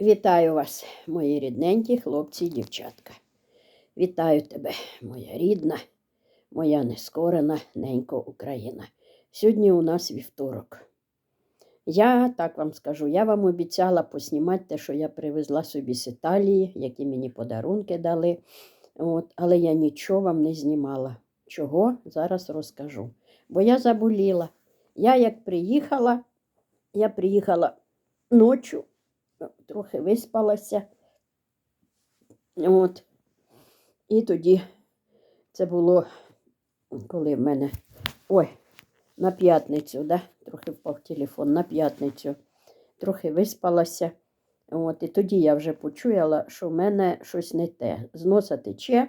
Вітаю вас, мої рідненькі хлопці і дівчатка. Вітаю тебе, моя рідна, моя нескорена ненько Україна. Сьогодні у нас вівторок. Я так вам скажу, я вам обіцяла поснімати те, що я привезла собі з Італії, які мені подарунки дали. От, але я нічого вам не знімала. Чого? Зараз розкажу. Бо я заболіла. Я як приїхала, я приїхала ночі, трохи виспалася. От. І тоді це було, коли в мене. Ой, на п'ятницю, да? трохи впав телефон, на п'ятницю. Трохи виспалася. От, І тоді я вже почуяла, що в мене щось не те. З носа тече.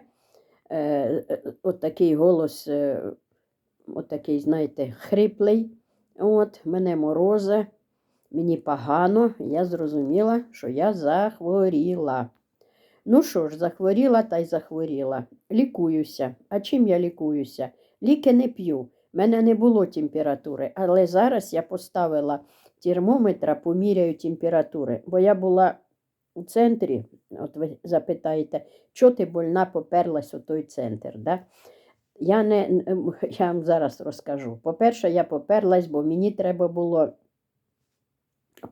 Е, е, от такий голос, е, от такий, знаєте, хриплий. От, мене морозе, мені погано, я зрозуміла, що я захворіла. Ну що ж, захворіла та й захворіла. Лікуюся. А чим я лікуюся? Ліки не п'ю. У мене не було температури, але зараз я поставила термометра, поміряю температури, бо я була у центрі, от ви запитаєте, що ти больна поперлась у той центр. Да? Я не, я вам зараз розкажу. По-перше, я поперлась, бо мені треба було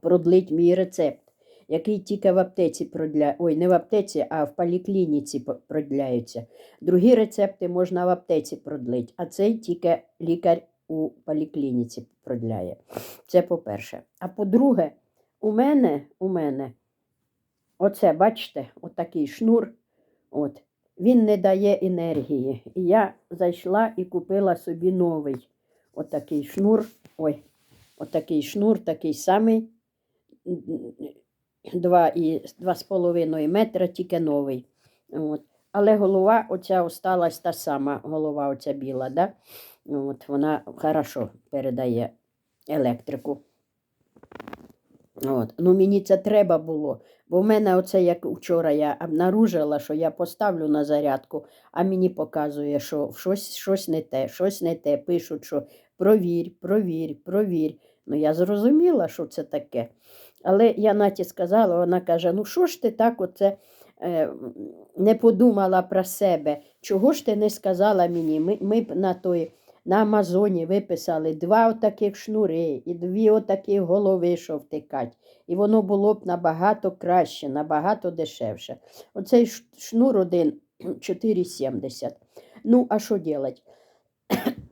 продлити мій рецепт, який тільки в аптеці продля... Ой, не в аптеці, а в поліклініці по- продляються. Другі рецепти можна в аптеці продлити, а цей тільки лікар у поліклініці продляє. Це по-перше. А по-друге, у мене, у мене, оце, бачите, отакий шнур, от, він не дає енергії. І я зайшла і купила собі новий отакий шнур. Ой, отакий шнур, такий самий. М, Два і два з половиною метра, тільки новий. От. Але голова оця осталась та сама, голова оця біла, да? От, вона хорошо передає електрику. От. Ну, мені це треба було. Бо в мене оце, як вчора я обнаружила, що я поставлю на зарядку, а мені показує, що щось, щось не те, щось не те. Пишуть, що провір, провір, провір. Ну, я зрозуміла, що це таке. Але я Наті сказала, вона каже: ну що ж ти так оце е, не подумала про себе? Чого ж ти не сказала мені? Ми, ми б на той. На Амазоні виписали два отаких шнури і дві отакі голови, що втикать. І воно було б набагато краще, набагато дешевше. Оцей шнур один 4,70. Ну, а що робити?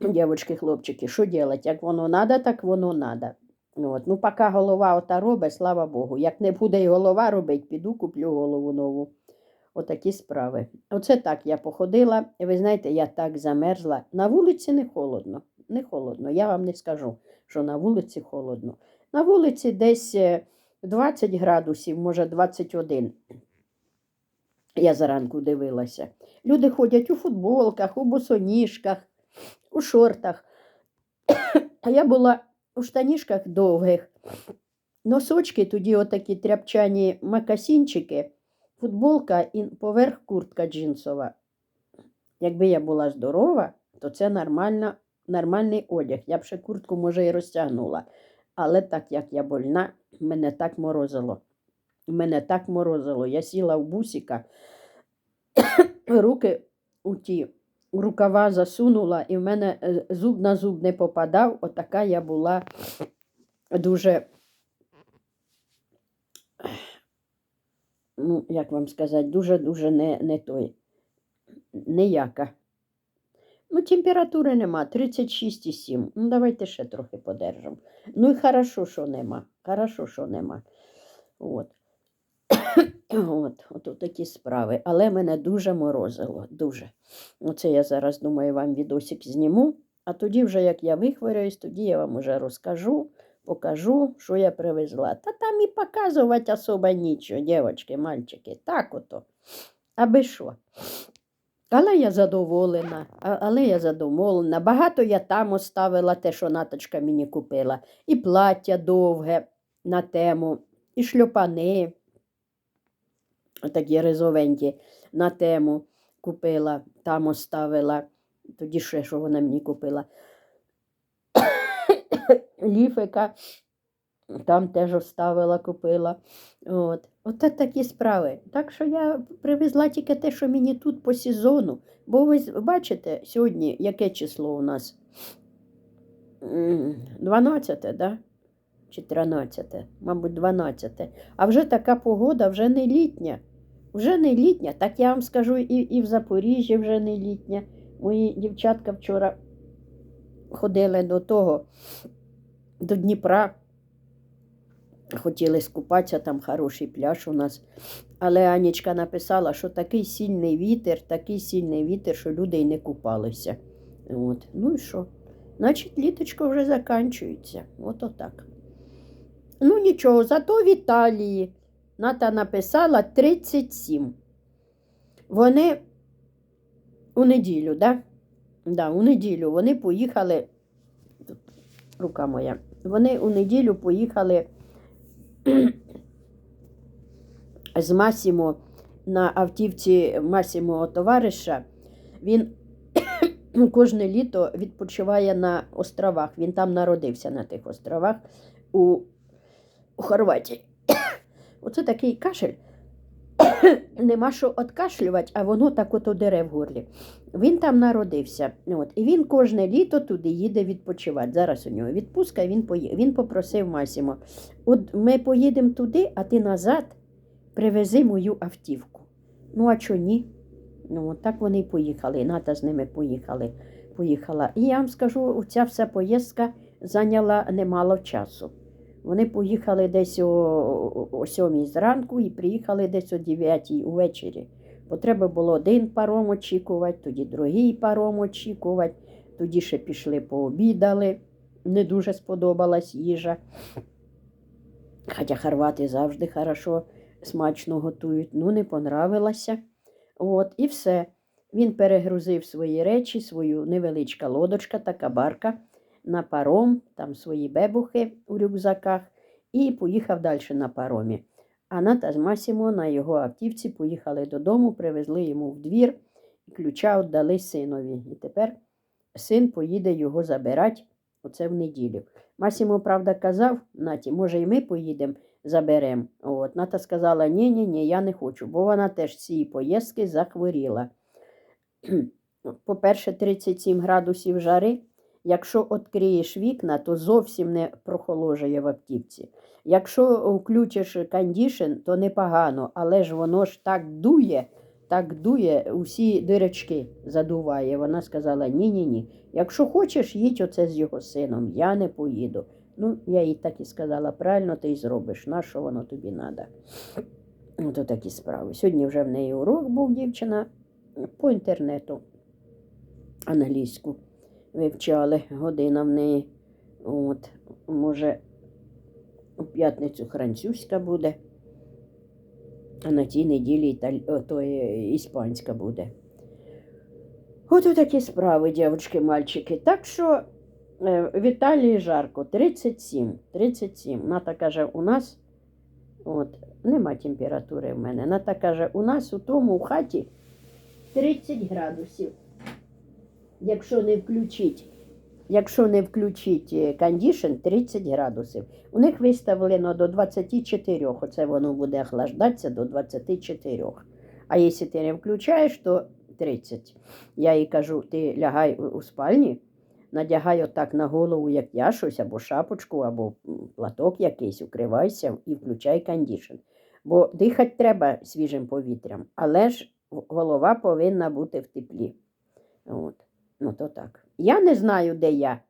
Дівчатки, хлопчики, що робити? Як воно треба, так воно треба. От. Ну, поки голова ота робить, слава Богу. Як не буде й голова робити, піду куплю голову нову. Отакі справи. Оце так я походила. Ви знаєте, я так замерзла. На вулиці не холодно. Не холодно. Я вам не скажу, що на вулиці холодно. На вулиці десь е, 20 градусів, може 21. Я заранку дивилася. Люди ходять у футболках, у босоніжках, у шортах. А я була у штанішках довгих. Носочки, тоді отакі тряпчані макасінчики, футболка і поверх куртка джинсова. Якби я була здорова, то це нормально, нормальний одяг. Я б ще куртку, може, і розтягнула. Але так як я больна, мене так морозило. Мене так морозило. Я сіла в бусика, руки у ті рукава засунула, і в мене е, зуб на зуб не попадав. Отака я була дуже, ну, як вам сказати, дуже-дуже не, не той, ніяка. Ну, температури нема, 36,7. Ну, давайте ще трохи подержимо. Ну і хорошо, що нема. Хорошо, що нема. От. От, от такі справи. Але мене дуже морозило, дуже. Оце я зараз думаю, вам відосик зніму. А тоді, вже як я вихворююсь, тоді я вам уже розкажу, покажу, що я привезла. Та там і показувати особо нічого, дівчатки, мальчики. Так ото. Аби що. Але я задоволена, але я задоволена. Багато я там оставила те, що наточка мені купила. І плаття довге на тему, і шльопани, такі ризовенькі на тему купила, там оставила. Тоді ще що вона мені купила. Ліфика Там теж оставила, купила. От. Оце такі справи. Так що я привезла тільки те, що мені тут по сезону. Бо ви бачите, сьогодні яке число у нас? 12, да? Чи 13, мабуть, 12. А вже така погода, вже не літня. Вже не літня. Так я вам скажу, і, і в Запоріжжі вже не літня. Мої дівчатка вчора ходили до того, до Дніпра. Хотіли скупатися, там хороший пляж у нас. Але Анічка написала, що такий сильний вітер, такий сильний вітер, що люди й не купалися. От. Ну і що? Значить, літочко вже закінчується. От отак. Ну нічого, зато в Італії Ната написала 37. Вони у неділю, да? Да, у неділю вони поїхали. Тут рука моя. Вони у неділю поїхали з Масімо на автівці Масімого товариша. Він кожне літо відпочиває на островах. Він там народився на тих островах у, у Хорватії. Оце такий кашель. Нема що откашлювати, а воно так от дере в горлі. Він там народився. От. І він кожне літо туди їде відпочивати. Зараз у нього відпустка, він, пої... він попросив Масімо. От ми поїдемо туди, а ти назад привези мою автівку. Ну, а чого ні? Ну, от так вони й поїхали. І Ната з ними поїхали. поїхала. І я вам скажу, ця вся поїздка зайняла немало часу. Вони поїхали десь о, о 7 зранку і приїхали десь о 9 увечері. Бо треба було один паром очікувати, тоді другий паром очікувати, тоді ще пішли пообідали. Не дуже сподобалась їжа. Хоча хорвати завжди хорошо, смачно готують. Ну, не понравилося. От, і все. Він перегрузив свої речі, свою невеличка лодочка, така барка на паром, там свої бебухи у рюкзаках, і поїхав далі на паромі. А Ната з Масімо на його автівці поїхали додому, привезли йому в двір і ключа віддали синові. І тепер син поїде його забирати оце в неділю. Масімо, правда, казав, Наті, може, і ми поїдемо, заберемо. От, Ната сказала, ні, ні, ні, я не хочу, бо вона теж цієї поїздки захворіла. По-перше, 37 градусів жари. Якщо відкриєш вікна, то зовсім не прохоложує в автівці. Якщо включиш кондішн, то непогано, але ж воно ж так дує, так дує, усі дирочки задуває. Вона сказала: ні-ні ні. Якщо хочеш, їдь оце з його сином, я не поїду. Ну, я їй так і сказала, правильно ти й зробиш, на що воно тобі треба. Ото такі справи. Сьогодні вже в неї урок був дівчина по інтернету англійську вивчали, година в неї. От, може, у п'ятницю французька буде, а на тій неділі італь... о, то іспанська буде. От такі справи, дівчатки, мальчики. Так що е, в Італії жарко 37. 37. Ната каже, у нас от, нема температури в мене. Ната каже, у нас у тому в хаті 30 градусів якщо не включить, якщо не включить е, кондішн 30 градусів. У них виставлено до 24, оце воно буде охлаждатися до 24. А якщо ти не включаєш, то 30. Я їй кажу, ти лягай у- спальні, надягай отак на голову, як я щось, або шапочку, або платок якийсь, укривайся і включай кондішн. Бо дихати треба свіжим повітрям, але ж голова повинна бути в теплі. От. Ну, то так. Я не знаю, де я.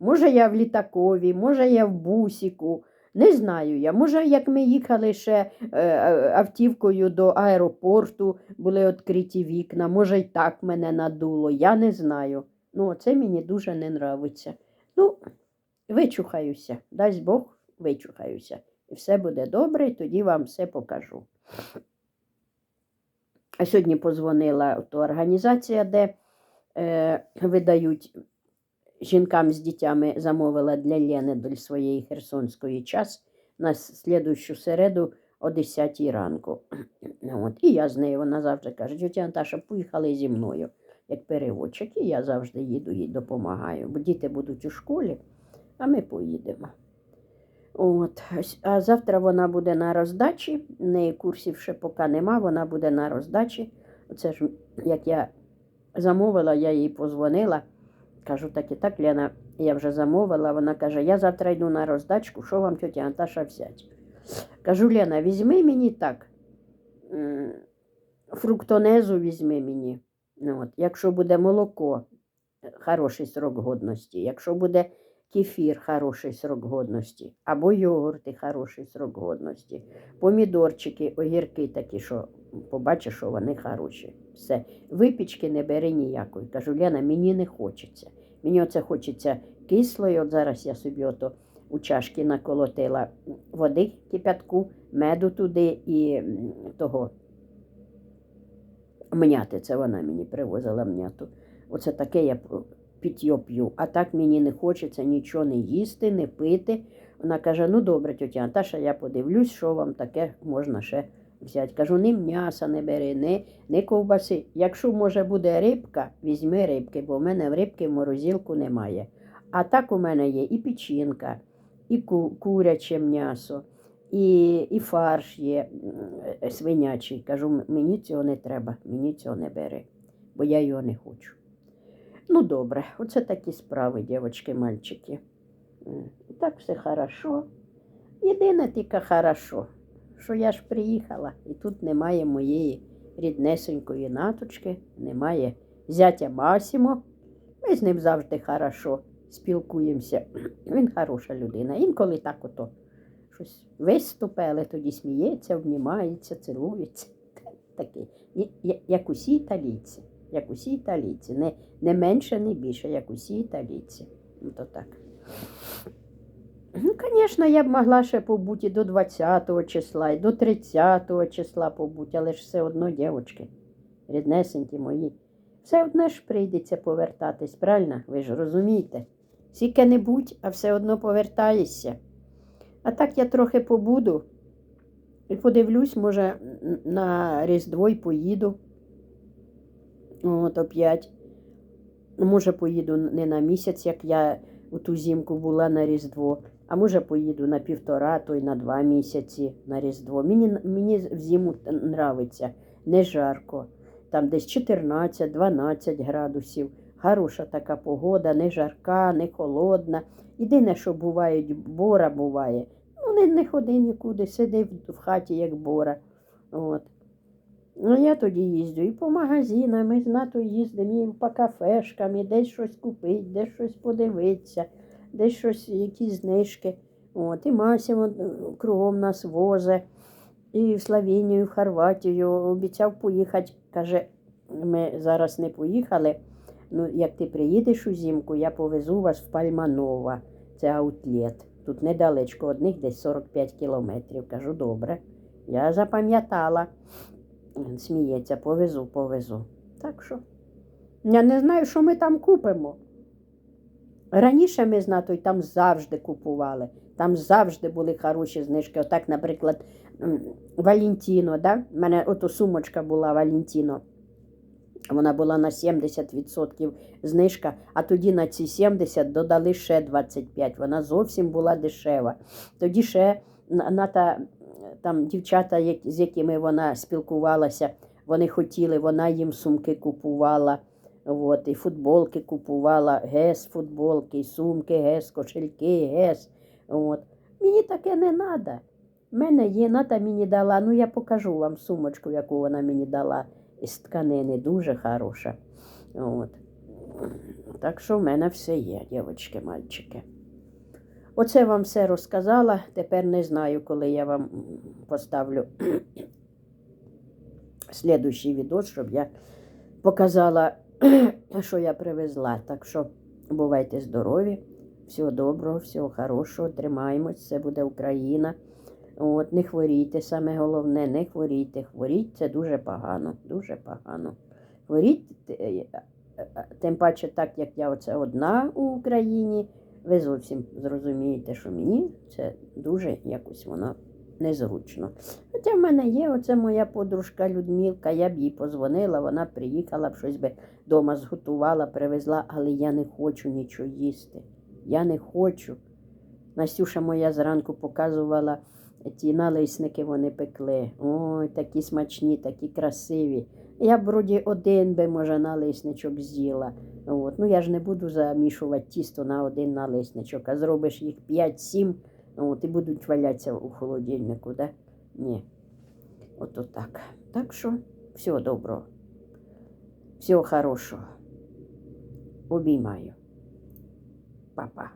Може, я в літакові, може, я в бусіку. Не знаю я. Може, як ми їхали ще е, е, автівкою до аеропорту, були відкриті вікна, може, й так мене надуло. Я не знаю. Ну, це мені дуже не нравиться. Ну, вичухаюся. Дасть Бог, вичухаюся. І все буде добре, і тоді вам все покажу. А сьогодні позвонила то організація, де видають жінкам з дітями, замовила для Лени для своєї херсонської час на слідущу середу о 10 ранку. От. І я з нею, вона завжди каже, тетя Наташа, поїхали зі мною, як переводчик, і я завжди їду їй допомагаю, бо діти будуть у школі, а ми поїдемо. От. А завтра вона буде на роздачі. В неї курсів ще поки нема, вона буде на роздачі. Оце ж як я замовила, я їй позвонила. Кажу, так і так, Лена, я вже замовила. Вона каже, я завтра йду на роздачку, що вам тетя Анташа взяти? Кажу, Лена, візьми мені так. Фруктонезу візьми мені. Ну, от. Якщо буде молоко, хороший срок годності. Якщо буде кефір, хороший срок годності. Або йогурти, хороший срок годності. Помідорчики, огірки такі, що побачиш, що вони хороші. Все. Випічки не бери ніякої. Кажу, Лена, мені не хочеться. Мені оце хочеться кислої. От зараз я собі ото у чашки наколотила води кипятку, меду туди і того мняти. Це вона мені привозила мняту. Оце таке я питьо п'ю. А так мені не хочеться нічого не їсти, не пити. Вона каже: ну добре, тетя Наташа, я подивлюсь, що вам таке можна ще взяти. Кажу, ні м'яса не бери, ні, ні ковбаси. Якщо може буде рибка, візьми рибки, бо в мене в рибки в морозилку немає. А так у мене є і печінка, і ку- куряче м'ясо, і, і фарш є свинячий. Кажу, мені цього не треба, мені цього не бери, бо я його не хочу. Ну, добре, оце такі справи, дівчатки, мальчики. Так все хорошо. Єдине тільки хорошо, що я ж приїхала, і тут немає моєї ріднесенької наточки, немає зятя Масімо. Ми з ним завжди хорошо спілкуємося. Він хороша людина. Інколи так ото щось виступе, але тоді сміється, обнімається, цілується. Такий, як усі італійці. Як усі італійці. Не, не менше, не більше, як усі італійці. Ну, то так. Ну, звісно, я б могла ще побути до 20-го числа, і до 30-го числа побути, але ж все одно, дівчатки, ріднесенькі мої, все одно ж прийдеться повертатись, правильно? Ви ж розумієте? Скільки не будь, а все одно повертаєшся. А так я трохи побуду і подивлюсь, може, на Різдво й поїду. От оп'ять. Ну, Може, поїду не на місяць, як я у ту зімку була на Різдво, а може поїду на півтора, то й на два місяці на Різдво. Мені, мені в зиму нравиться, не жарко. Там десь 14-12 градусів. Хороша така погода, не жарка, не холодна. Єдине, що бувають, бора буває. Ну, не, не ходи нікуди, сиди в, хаті, як бора. От. Ну, я тоді їздю і по магазинам, і з НАТО їздимо, і по кафешкам, і десь щось купити, десь щось подивитися, десь щось, якісь знижки. От, і Масімо е, кругом нас возе, і в Словенію, і в Хорватію. Обіцяв поїхати. Каже, ми зараз не поїхали. Ну, як ти приїдеш узимку, я повезу вас в Пальманова. Це аутлет. Тут недалечко, одних десь 45 кілометрів. Кажу, добре. Я запам'ятала. Сміється, повезу, повезу. Так що я не знаю, що ми там купимо. Раніше ми з натою там завжди купували. Там завжди були хороші знижки. Отак, наприклад, Валентіно, да? У мене ото сумочка була Валентіно. Вона була на 70% знижка, а тоді на ці 70 додали ще 25. Вона зовсім була дешева. Тоді ще на, на та, там дівчата, з якими вона спілкувалася, вони хотіли, вона їм сумки купувала. От, і футболки купувала, гес, футболки, сумки, гес, кошельки, гес. От. Мені таке не треба. В мене є, Ната мені дала, ну я покажу вам сумочку, яку вона мені дала із тканини, дуже хороша. От. Так що в мене все є, дівчатки, мальчики. Оце вам все розказала. Тепер не знаю, коли я вам поставлю слідуючий відос, щоб я показала, що я привезла. Так що бувайте здорові, всього доброго, всього хорошого, тримаємось, це буде Україна. От, не хворійте, саме головне, не хворійте. Хворіть це дуже погано, дуже погано. Хворіть, е, е, е, тим паче, так як я оце одна у Україні, ви зовсім зрозумієте, що мені це дуже якось воно незручно. Хоча в мене є оце моя подружка Людмилка, я б їй позвонила, вона приїхала б щось би вдома зготувала, привезла, але я не хочу нічого їсти. Я не хочу. Настюша моя зранку показувала ті налисники вони пекли. Ой, такі смачні, такі красиві. Я б вроді один би, може, налисничок з'їла. От. Ну, я ж не буду замішувати тісто на один налисничок, а зробиш їх 5-7, от, і будуть валятися у холодильнику, да? Ні. Ото так. Так що всього доброго. Всього хорошого. Обіймаю. Па-па.